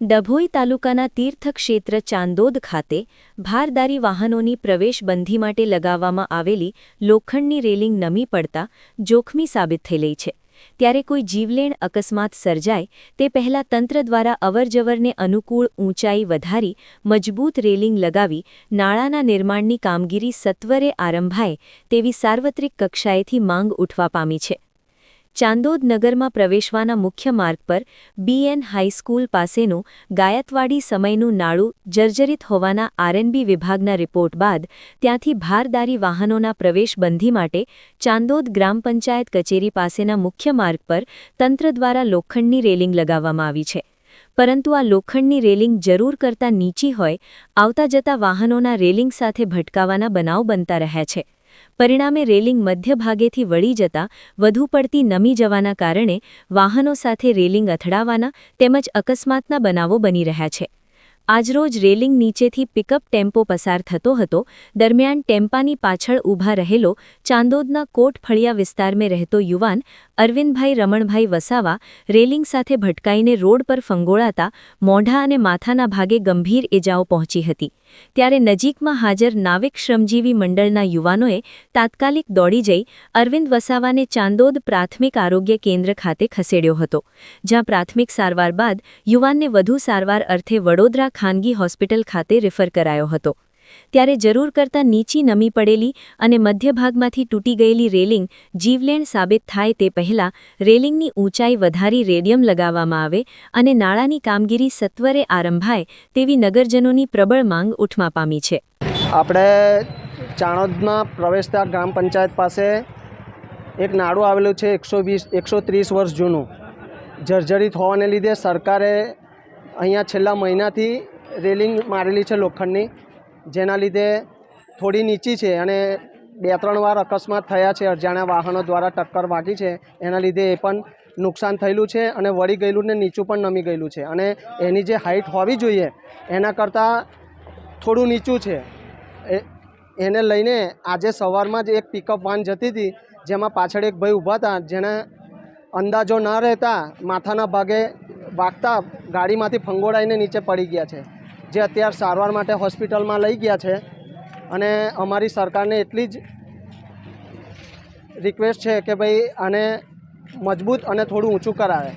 ડભોઈ તાલુકાના તીર્થક્ષેત્ર ચાંદોદ ખાતે ભારદારી વાહનોની પ્રવેશબંધી માટે લગાવવામાં આવેલી લોખંડની રેલિંગ નમી પડતા જોખમી સાબિત રહી છે. ત્યારે કોઈ જીવલેણ અકસ્માત સર્જાય, તે પહેલા તંત્ર દ્વારા અવરજવરને અનુકૂળ ઊંચાઈ વધારી મજબૂત રેલિંગ લગાવી નાળાના નિર્માણની કામગીરી સત્વરે આરંભાય તેવી સાર્વત્રિક કક્ષાએથી માંગ ઉઠવા પામી છે. ચાંદોદ નગરમાં પ્રવેશવાના મુખ્ય માર્ગ પર બીએન હાઈસ્કૂલ પાસેનું ગાયતવાડી સમયનું નાળું જર્જરિત હોવાના આરએનબી વિભાગના રિપોર્ટ બાદ ત્યાંથી ભારદારી વાહનોના પ્રવેશબંધી માટે ચાંદોદ ગ્રામ પંચાયત કચેરી પાસેના મુખ્ય માર્ગ પર તંત્ર દ્વારા લોખંડની રેલિંગ લગાવવામાં આવી છે. પરંતુ આ લોખંડની રેલિંગ જરૂર કરતાં નીચી હોય, આવતા જતા વાહનોના રેલિંગ સાથે ભટકાવાના બનાવ બનતા રહ્યા છે. પરિણામે રેલિંગ મધ્યભાગેથી વળી જતા વધુ પડતી નમી જવાના કારણે વાહનો સાથે રેલિંગ અથડાવાના તેમજ અકસ્માતના બનાવો બની રહ્યા છે. આજરોજ રેલિંગ નીચેથી પિકઅપ ટેમ્પો પસાર થતો હતો. દરમિયાન ટેમ્પાની પાછળ ઊભા રહેલો ચાંદોદના કોટ ફળિયા વિસ્તારમાં રહેતો યુવાન અરવિંદભાઈ રમણભાઈ વસાવા રેલિંગ સાથે ભટકાઈને રોડ પર ફંગોળાતા મોઢા અને માથાના ભાગે ગંભીર ઇજાઓ પહોંચી હતી. ત્યારે નજીકમાં હાજર નાવિક શ્રમજીવી મંડળના યુવાનોએ તાત્કાલિક દોડી જઈ અરવિંદ વસાવાને ચાંદોદ પ્રાથમિક આરોગ્ય કેન્દ્ર ખાતે ખસેડ્યો હતો, જ્યાં પ્રાથમિક સારવાર બાદ યુવાનને વધુ સારવાર અર્થે વડોદરા ખાનગી હોસ્પિટલ ખાતે રેફર કરાયો હતો. ત્યારે જરૂર કરતાં નીચી નમી પડેલી અને મધ્યભાગમાંથી તૂટી ગયેલી રેલિંગ જીવલેણ સાબિત થાય તે પહેલાં રેલિંગની ઊંચાઈ વધારી રેડિયમ લગાવવામાં આવે અને નાળાની કામગીરી સત્વરે આરંભાય તેવી નગરજનોની પ્રબળ માંગ ઉઠવા પામી છે. આપણે ચાણોદમાં પ્રવેશતા ગ્રામ પંચાયત પાસે એક નાળું આવેલું છે એકસો વીસ, એકસો ત્રીસ વર્ષ જૂનું. જર્જરિત હોવાને લીધે સરકારે અહીંયા છેલ્લા મહિનાથી રેલિંગ મારેલી છે લોખંડની. જેના લીધે થોડી નીચી છે અને બે ત્રણ વાર અકસ્માત થયા છે. અજાણ્યા વાહનો દ્વારા ટક્કર વાગી છે. એના લીધે એ પણ નુકસાન થયેલું છે અને વળી ગયેલું ને નીચું પણ નમી ગયેલું છે. અને એની જે હાઇટ હોવી જોઈએ, એના કરતાં થોડું નીચું છે. એને લઈને આજે સવારમાં જ એક પિકઅપ વાન જતી હતી, જેમાં પાછળ એક ભાઈ ઊભા હતા. જેણે અંદાજો ન રહેતા માથાના ભાગે વાગતા ગાડીમાંથી ફંગોળાઈને નીચે પડી ગયા છે. જે અત્યારે સારવાર માટે હોસ્પિટલમાં લઈ ગયા છે અને અમારી સરકારને એટલી જ રિક્વેસ્ટ છે કે ભાઈ આને મજબૂત અને થોડું ઊંચું કરાવે.